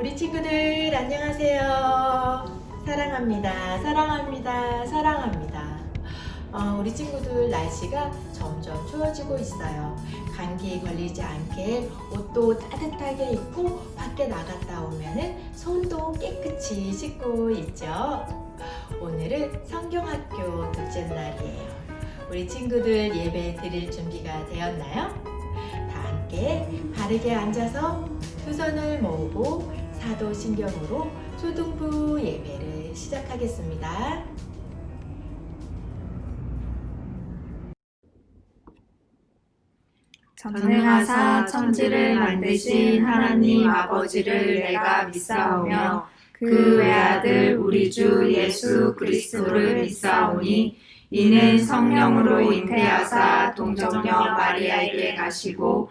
우리 친구들 안녕하세요. 사랑합니다. 사랑합니다. 사랑합니다. 어, 우리 친구들 날씨가 점점 추워지고 있어요. 감기에 걸리지 않게 옷도 따뜻하게 입고 밖에 나갔다 오면은 손도 깨끗이 씻고 있죠. 오늘은 성경학교 둘째 날이에요. 우리 친구들 예배 드릴 준비가 되었나요? 다 함께 바르게 앉아서 두 손을 모으고 사도신경으로 초등부 예배를 시작하겠습니다. 전능하사 천지를 만드신 하나님 아버지를 내가 믿사오며 그 외아들 우리 주 예수 그리스도를 믿사오니 이는 성령으로 잉태하사 동정녀 마리아에게 가시고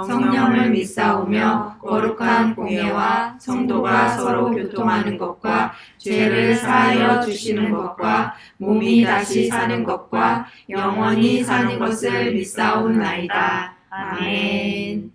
성령을 믿사오며 거룩한 공예와 성도가 서로 교통하는 것과 죄를 사하여 주시는 것과 몸이 다시 사는 것과 영원히 사는 것을 믿사옵나이다. 아멘.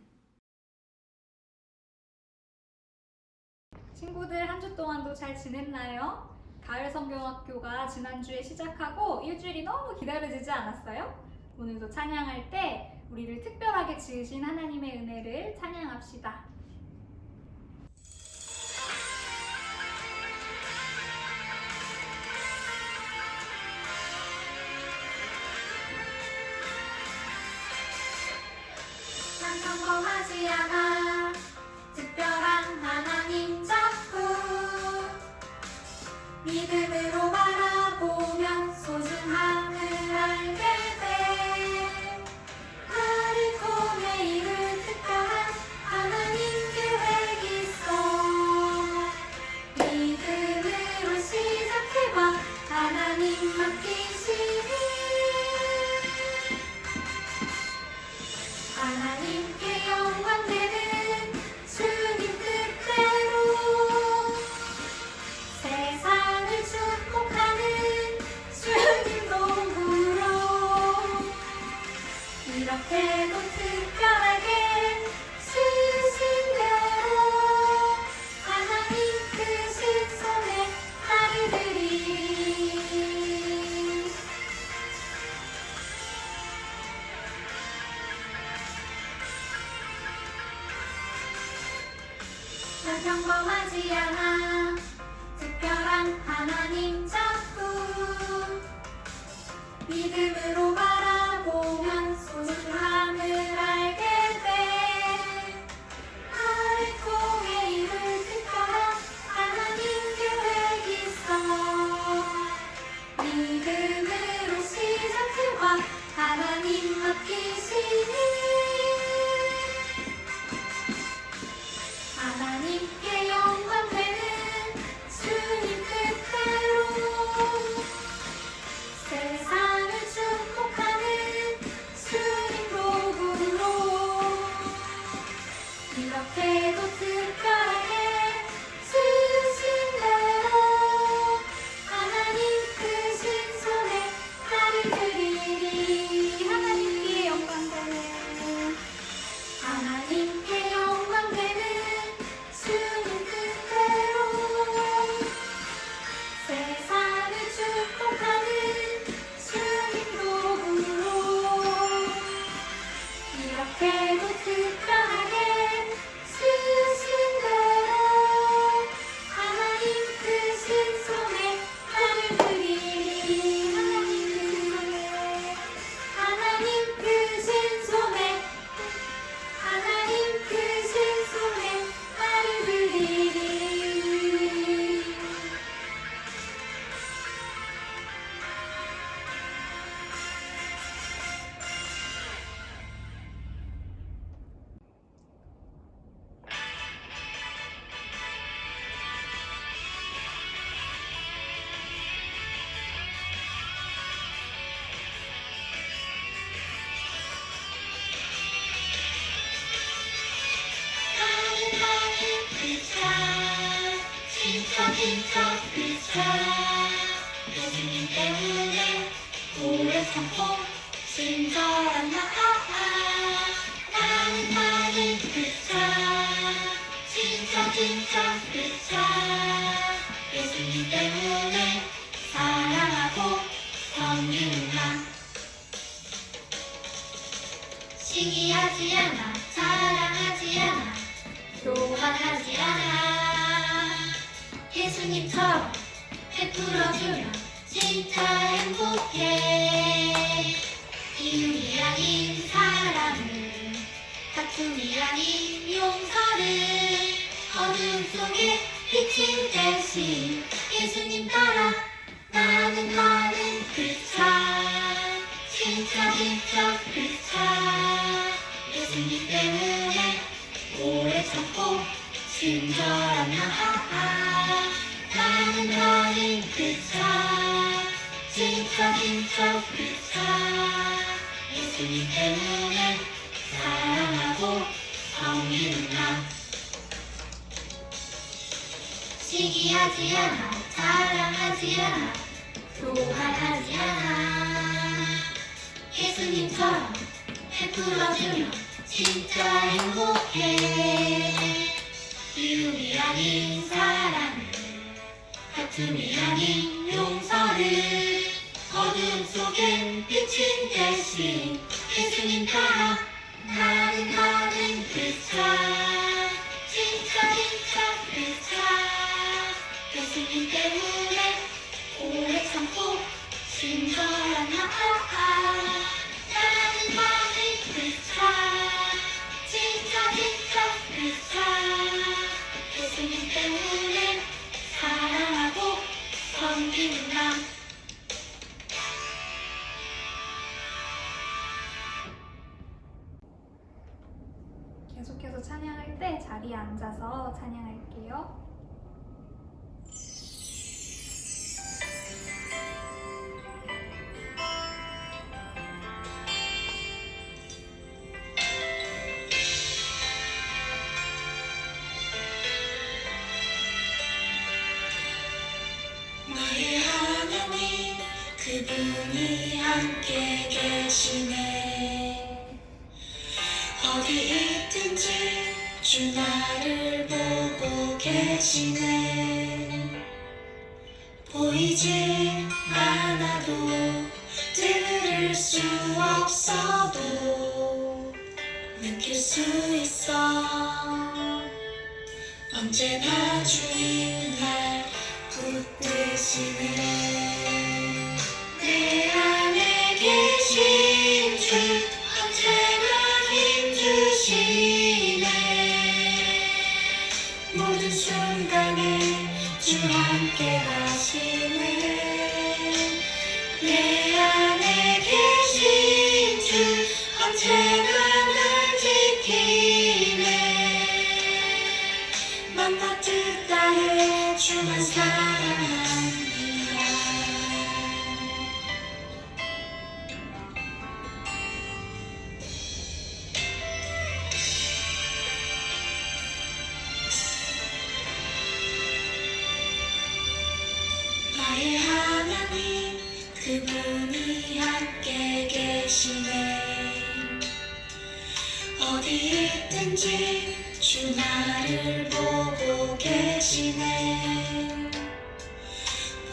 친구들 한 주 동안도 잘 지냈나요? 가을 성경학교가 지난주에 시작하고 일주일이 너무 기다려지지 않았어요? 오늘도 찬양할 때 우리를 특별하게 지으신 하나님의 은혜를 찬양합시다. 그차 예수님 때문에 오래 참고 친절한 나 나는 나는 그차 진짜 진짜 그차 예수님 때문에 사랑하고 섬기는 나 시기하지 않아 자랑하지 않아 교만하지 않아 예수님처럼 베풀어주면 진짜 행복해. 이웃이 아닌 사랑을 다툼이 아닌 용서를 어둠 속에 비친 대신 예수님 따라 나는 나는 그차 진짜 진짜 그차 예수님 때문에 오래 참고 친절한 나 나는 나는 그차 진짜 진짜 그차 예수님 때문에 사랑하고 섬기는 나 시기하지 않아 자랑하지 않아 교만하지 않아 예수님처럼 베풀어주면 진짜 행복해 아닌 사랑을 다툼이 아닌 용서를 어둠 속엔 비친 대신 예수님 따라 나는 나는 그차 진짜 진짜 그차. 예수님 때문에 오래 참고 친절한 나나 섬기 그분이 함께 계시네. 어디 있든지 주 나를 보고 계시네. 보이지 않아도 들을 수 없어도 느낄 수 있어. 언제나 주님 날 붙드시네 날 지키네. 뜻 다해 주만 사 어디 있든지 주 나를 보고 계시네.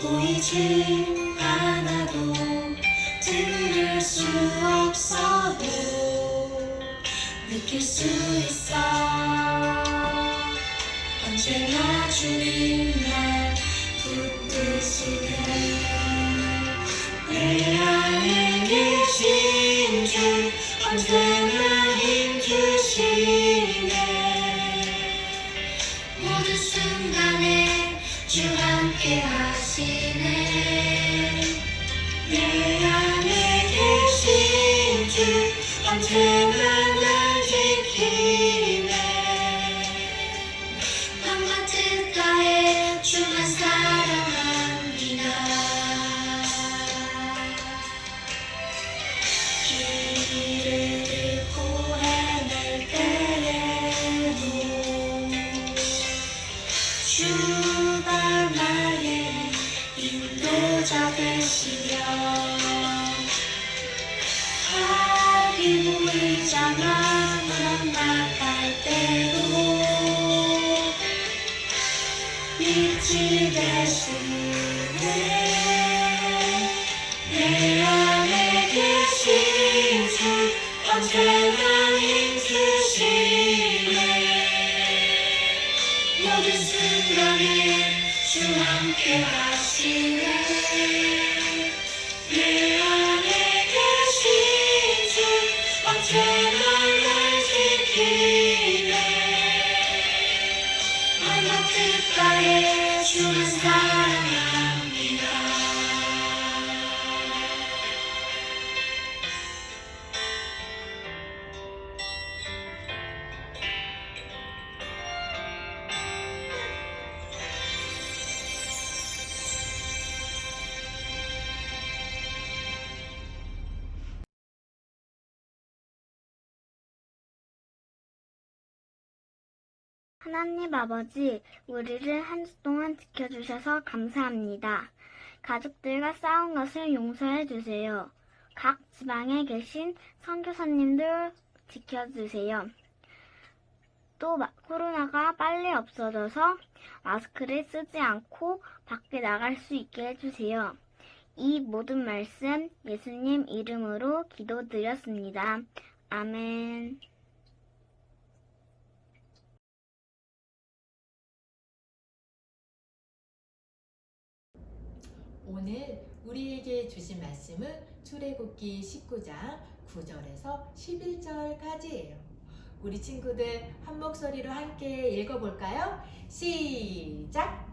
보이지 않아도 들을 수 없어도 느낄 수 있어. 언제나 주님 날 붙드시네. 내 안에 계신 주 언제 주 함께 하시네. 내 안에 계신 주 언제나 주 언제나 하나님 아버지, 우리를 한 주 동안 지켜주셔서 감사합니다. 가족들과 싸운 것을 용서해 주세요. 각 지방에 계신 선교사님들 지켜주세요. 또 마- 코로나가 빨리 없어져서 마스크를 쓰지 않고 밖에 나갈 수 있게 해주세요. 이 모든 말씀 예수님 이름으로 기도드렸습니다. 아멘. 오늘 우리에게 주신 말씀은 출애굽기 19장 9절에서 11절까지예요. 우리 친구들 한 목소리로 함께 읽어볼까요? 시작!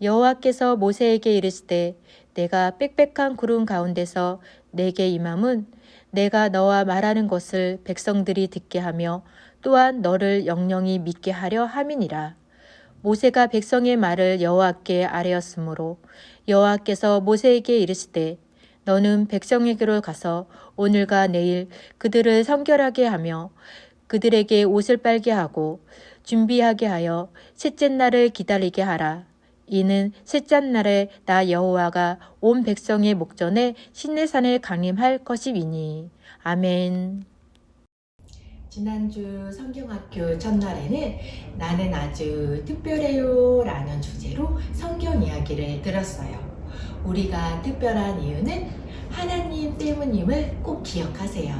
여호와께서 모세에게 이르시되 내가 빽빽한 구름 가운데서 내게 임함은 내가 너와 말하는 것을 백성들이 듣게 하며 또한 너를 영영히 믿게 하려 함이니라. 모세가 백성의 말을 여호와께 아뢰었으므로 여호와께서 모세에게 이르시되 너는 백성에게로 가서 오늘과 내일 그들을 성결하게 하며 그들에게 옷을 빨게 하고 준비하게 하여 셋째 날을 기다리게 하라. 이는 셋째 날에 나 여호와가 온 백성의 목전에 신내산을 강림할 것이니니. 아멘. 지난주 성경학교 첫날에는 나는 아주 특별해요 라는 주제로 성경 이야기를 들었어요. 우리가 특별한 이유는 하나님 때문임을 꼭 기억하세요.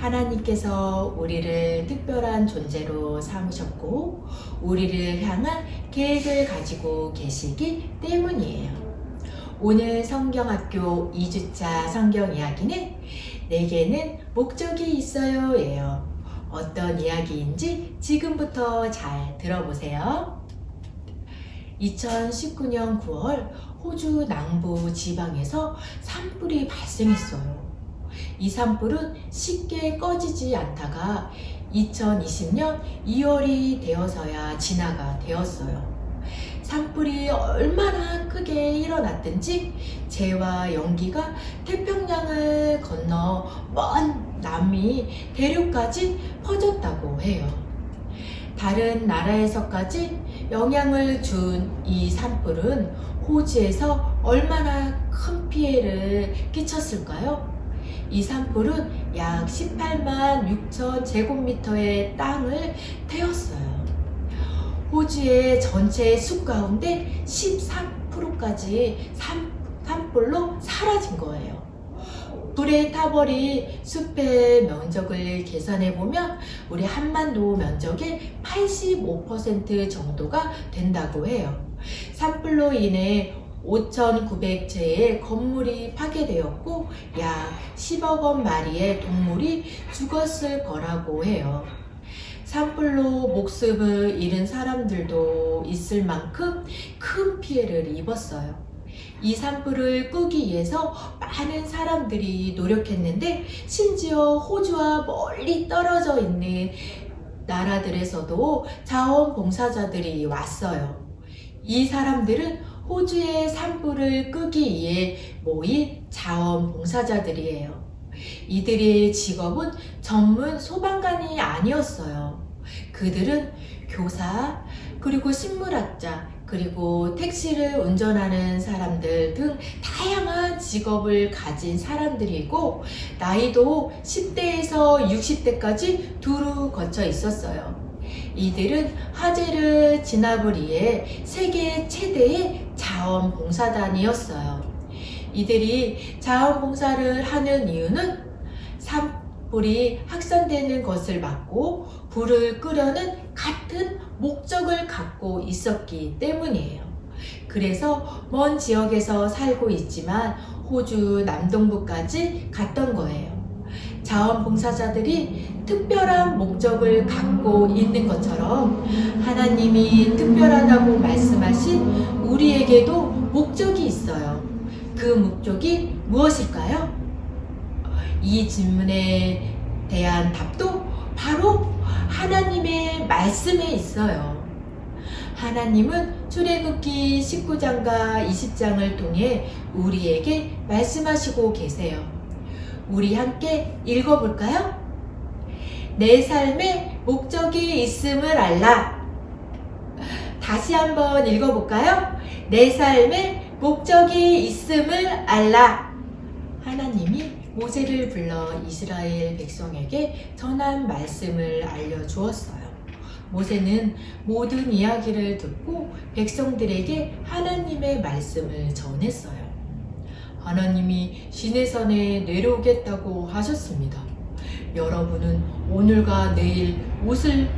하나님께서 우리를 특별한 존재로 삼으셨고, 우리를 향한 계획을 가지고 계시기 때문이에요. 오늘 성경학교 2주차 성경 이야기는 내게는 목적이 있어요 예요. 어떤 이야기인지 지금부터 잘 들어보세요. 2019년 9월 호주 남부 지방에서 산불이 발생했어요. 이 산불은 쉽게 꺼지지 않다가 2020년 2월이 되어서야 진화가 되었어요. 산불이 얼마나 크게 일어났든지 재와 연기가 태평양을 건너 먼 남미 대륙까지 퍼졌다고 해요. 다른 나라에서까지 영향을 준 이 산불은 호주에서 얼마나 큰 피해를 끼쳤을까요? 이 산불은 약 18만 6천 제곱미터의 땅을 태웠어요. 호주의 전체 숲 가운데 13%까지 산, 산불로 사라진 거예요. 불에 타버린 숲의 면적을 계산해 보면 우리 한반도 면적의 85% 정도가 된다고 해요. 산불로 인해 5,900채의 건물이 파괴되었고 약 10억 원 마리의 동물이 죽었을 거라고 해요. 산불로 목숨을 잃은 사람들도 있을 만큼 큰 피해를 입었어요. 이 산불을 끄기 위해서 많은 사람들이 노력했는데 심지어 호주와 멀리 떨어져 있는 나라들에서도 자원봉사자들이 왔어요. 이 사람들은 호주의 산불을 끄기 위해 모인 자원봉사자들이에요. 이들의 직업은 전문 소방관이 아니었어요. 그들은 교사, 그리고 식물학자, 그리고 택시를 운전하는 사람들 등 다양한 직업을 가진 사람들이고 나이도 10대에서 60대까지 두루 거쳐 있었어요. 이들은 화재를 진압을 위해 세계 최대의 자원봉사단이었어요. 이들이 자원봉사를 하는 이유는 산불이 확산되는 것을 막고 불을 끄려는 같은 목적을 갖고 있었기 때문이에요. 그래서 먼 지역에서 살고 있지만 호주 남동부까지 갔던 거예요. 자원봉사자들이 특별한 목적을 갖고 있는 것처럼 하나님이 특별하다고 말씀하신 우리에게도. 그 목적이 무엇일까요? 이 질문에 대한 답도 바로 하나님의 말씀에 있어요. 하나님은 출애굽기 19장과 20장을 통해 우리에게 말씀하시고 계세요. 우리 함께 읽어볼까요? 내 삶에 목적이 있음을 알라. 다시 한번 읽어볼까요? 내 삶에 목적이 있음을 알라. 하나님이 모세를 불러 이스라엘 백성에게 전한 말씀을 알려주었어요. 모세는 모든 이야기를 듣고 백성들에게 하나님의 말씀을 전했어요. 하나님이 시내산에 내려오겠다고 하셨습니다. 여러분은 오늘과 내일 옷을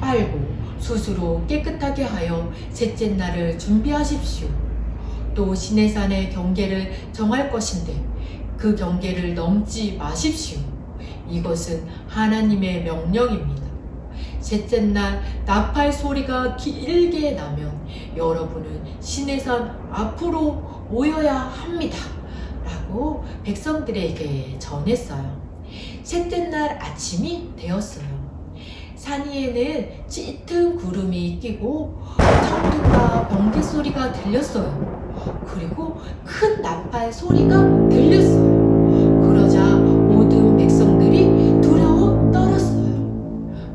빨고 스스로 깨끗하게 하여 셋째 날을 준비하십시오. 또 시내산의 경계를 정할 것인데 그 경계를 넘지 마십시오. 이것은 하나님의 명령입니다. 셋째 날 나팔 소리가 길게 나면 여러분은 시내산 앞으로 모여야 합니다. 라고 백성들에게 전했어요. 셋째 날 아침이 되었어요. 산 위에는 짙은 구름이 끼고 청두과 번개 소리가 들렸어요. 그리고 큰 나팔 소리가 들렸어요. 그러자 모든 백성들이 두려워 떨었어요.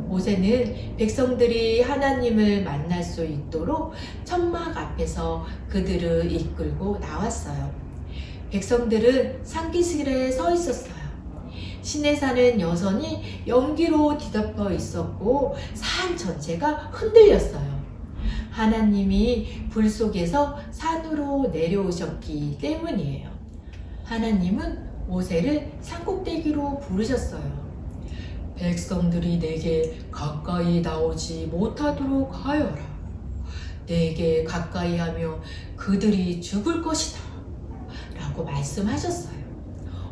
모세는 백성들이 하나님을 만날 수 있도록 천막 앞에서 그들을 이끌고 나왔어요. 백성들은 상기실에 서 있었어요. 시내산은 여전히 연기로 뒤덮여 있었고 산 전체가 흔들렸어요. 하나님이 불 속에서 산으로 내려오셨기 때문이에요. 하나님은 모세를 산꼭대기로 부르셨어요. 백성들이 내게 가까이 나오지 못하도록 하여라. 내게 가까이 하며 그들이 죽을 것이다. 라고 말씀하셨어요.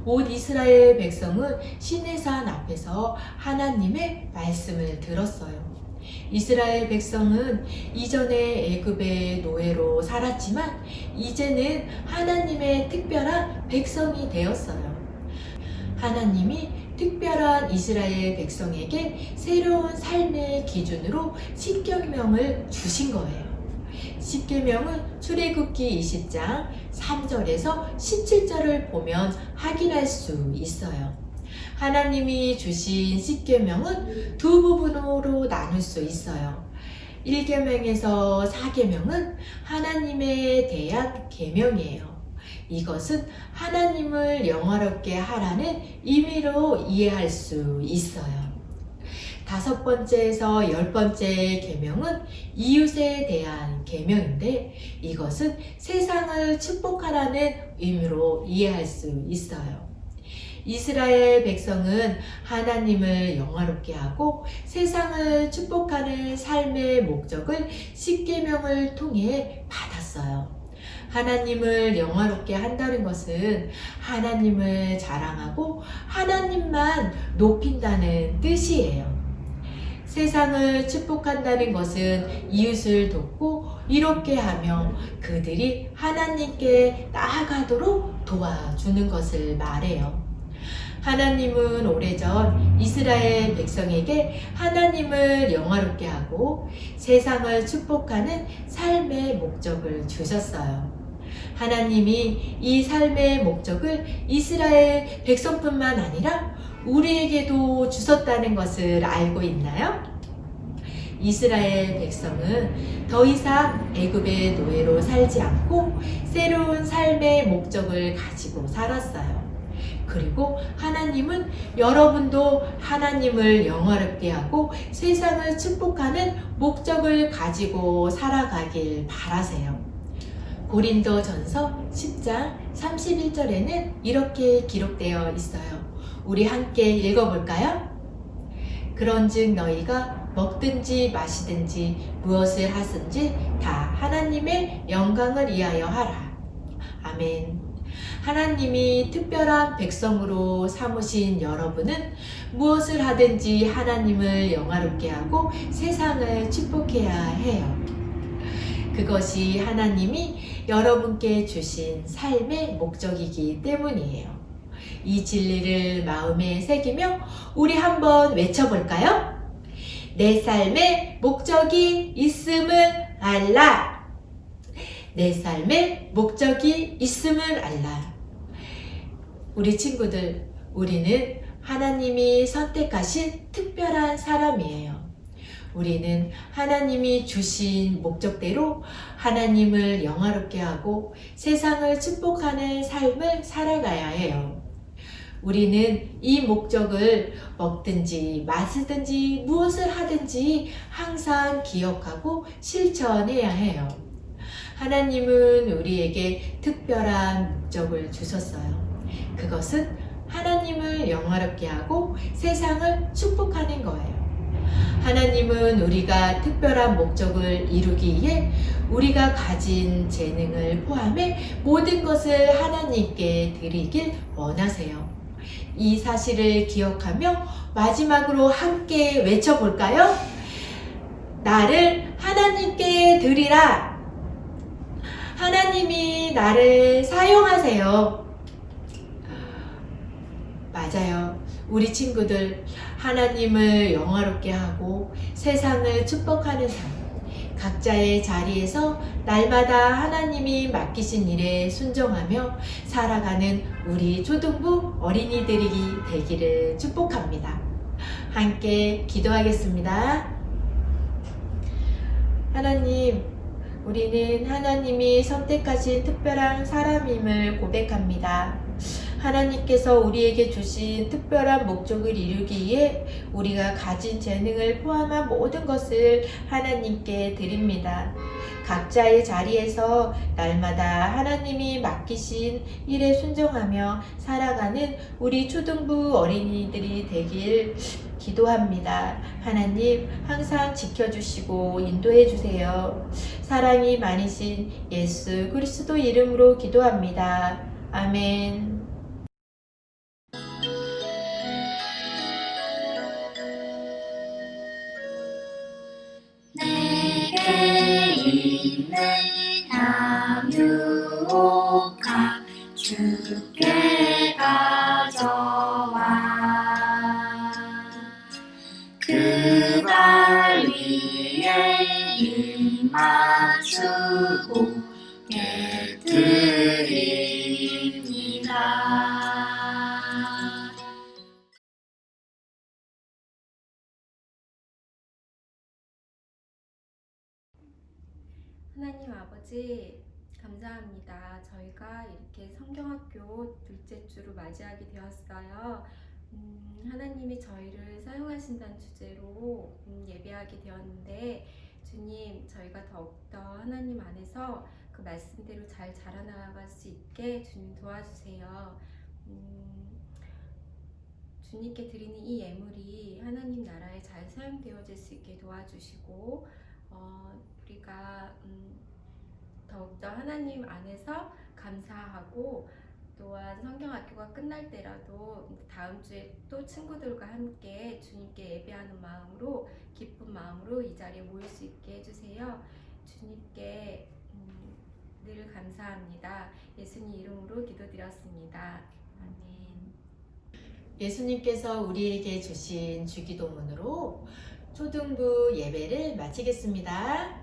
온 이스라엘 백성은 시내산 앞에서 하나님의 말씀을 들었어요. 이스라엘 백성은 이전에 애굽의 노예로 살았지만 이제는 하나님의 특별한 백성이 되었어요. 하나님이 특별한 이스라엘 백성에게 새로운 삶의 기준으로 십계명을 주신 거예요. 십계명은 출애굽기 20장 3절에서 17절을 보면 확인할 수 있어요. 하나님이 주신 십계명은 두 부분으로 나눌 수 있어요. 1계명에서 4계명은 하나님에 대한 계명이에요. 이것은 하나님을 영화롭게 하라는 의미로 이해할 수 있어요. 다섯 번째에서 열 번째 계명은 이웃에 대한 계명인데 이것은 세상을 축복하라는 의미로 이해할 수 있어요. 이스라엘 백성은 하나님을 영화롭게 하고 세상을 축복하는 삶의 목적을 십계명을 통해 받았어요. 하나님을 영화롭게 한다는 것은 하나님을 자랑하고 하나님만 높인다는 뜻이에요. 세상을 축복한다는 것은 이웃을 돕고 이롭게 하며 그들이 하나님께 나아가도록 도와주는 것을 말해요. 하나님은 오래전 이스라엘 백성에게 하나님을 영화롭게 하고 세상을 축복하는 삶의 목적을 주셨어요. 하나님이 이 삶의 목적을 이스라엘 백성뿐만 아니라 우리에게도 주셨다는 것을 알고 있나요? 이스라엘 백성은 더 이상 애굽의 노예로 살지 않고 새로운 삶의 목적을 가지고 살았어요. 그리고 하나님은 여러분도 하나님을 영화롭게 하고 세상을 축복하는 목적을 가지고 살아가길 바라세요. 고린도 전서 10장 31절에는 이렇게 기록되어 있어요. 우리 함께 읽어볼까요? 그런즉 너희가 먹든지 마시든지 무엇을 하든지 다 하나님의 영광을 위하여 하라. 아멘. 하나님이 특별한 백성으로 삼으신 여러분은 무엇을 하든지 하나님을 영화롭게 하고 세상을 축복해야 해요. 그것이 하나님이 여러분께 주신 삶의 목적이기 때문이에요. 이 진리를 마음에 새기며 우리 한번 외쳐볼까요? 내 삶의 목적이 있음을 알라. 내 삶의 목적이 있음을 알라. 우리 친구들, 우리는 하나님이 선택하신 특별한 사람이에요. 우리는 하나님이 주신 목적대로 하나님을 영화롭게 하고 세상을 축복하는 삶을 살아가야 해요. 우리는 이 목적을 먹든지 마시든지 무엇을 하든지 항상 기억하고 실천해야 해요. 하나님은 우리에게 특별한 목적을 주셨어요. 그것은 하나님을 영화롭게 하고 세상을 축복하는 거예요. 하나님은 우리가 특별한 목적을 이루기 위해 우리가 가진 재능을 포함해 모든 것을 하나님께 드리길 원하세요. 이 사실을 기억하며 마지막으로 함께 외쳐볼까요? 나를 하나님께 드리라. 하나님이 나를 사용하세요. 맞아요. 우리 친구들, 하나님을 영화롭게 하고 세상을 축복하는 삶. 각자의 자리에서 날마다 하나님이 맡기신 일에 순종하며 살아가는 우리 초등부 어린이들이 되기를 축복합니다. 함께 기도하겠습니다. 하나님, 우리는 하나님이 선택하신 특별한 사람임을 고백합니다. 하나님께서 우리에게 주신 특별한 목적을 이루기 위해 우리가 가진 재능을 포함한 모든 것을 하나님께 드립니다. 각자의 자리에서 날마다 하나님이 맡기신 일에 순종하며 살아가는 우리 초등부 어린이들이 되길 기도합니다. 하나님 항상 지켜주시고 인도해 주세요. 사랑이 많으신 예수 그리스도 이름으로 기도합니다. 아멘. 주께 가져와 그 발 위에 임맞추고 감사합니다. 저희가 이렇게 성경학교 둘째 주로 맞이하게 되었어요. 음, 하나님이 저희를 사용하신다는 주제로 음, 예배하게 되었는데 주님 저희가 더욱더 하나님 안에서 그 말씀대로 잘 자라나갈 수 있게 주님 도와주세요. 음, 주님께 드리는 이 예물이 하나님 나라에 잘 사용되어질 수 있게 도와주시고 어, 우리가 음, 더욱더 하나님 안에서 감사하고 또한 성경학교가 끝날 때라도 다음 주에 또 친구들과 함께 주님께 예배하는 마음으로 기쁜 마음으로 이 자리에 모일 수 있게 해주세요. 주님께 음, 늘 감사합니다. 예수님 이름으로 기도드렸습니다. 아멘. 예수님께서 우리에게 주신 주기도문으로 초등부 예배를 마치겠습니다.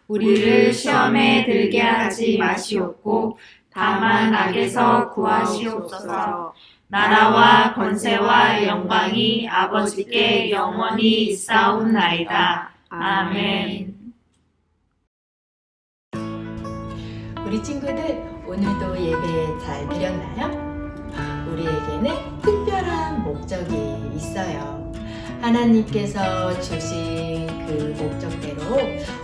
우리를 시험에 들게 하지 마시옵고 다만 악에서 구하시옵소서. 나라와 권세와 영광이 아버지께 영원히 있사옵나이다. 아멘. 우리 친구들 오늘도 예배 잘 드렸나요? 우리에게는 특별한 목적이 있어요. 하나님께서 주신 그 목적대로 어,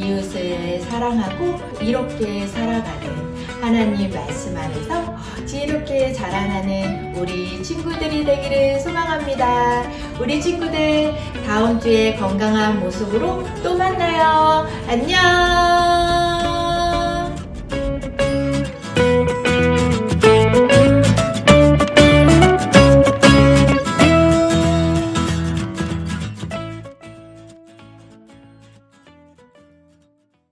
이웃을 사랑하고 이롭게 살아가는 하나님 말씀 안에서 지혜롭게 자라나는 우리 친구들이 되기를 소망합니다. 우리 친구들 다음 주에 건강한 모습으로 또 만나요. 안녕!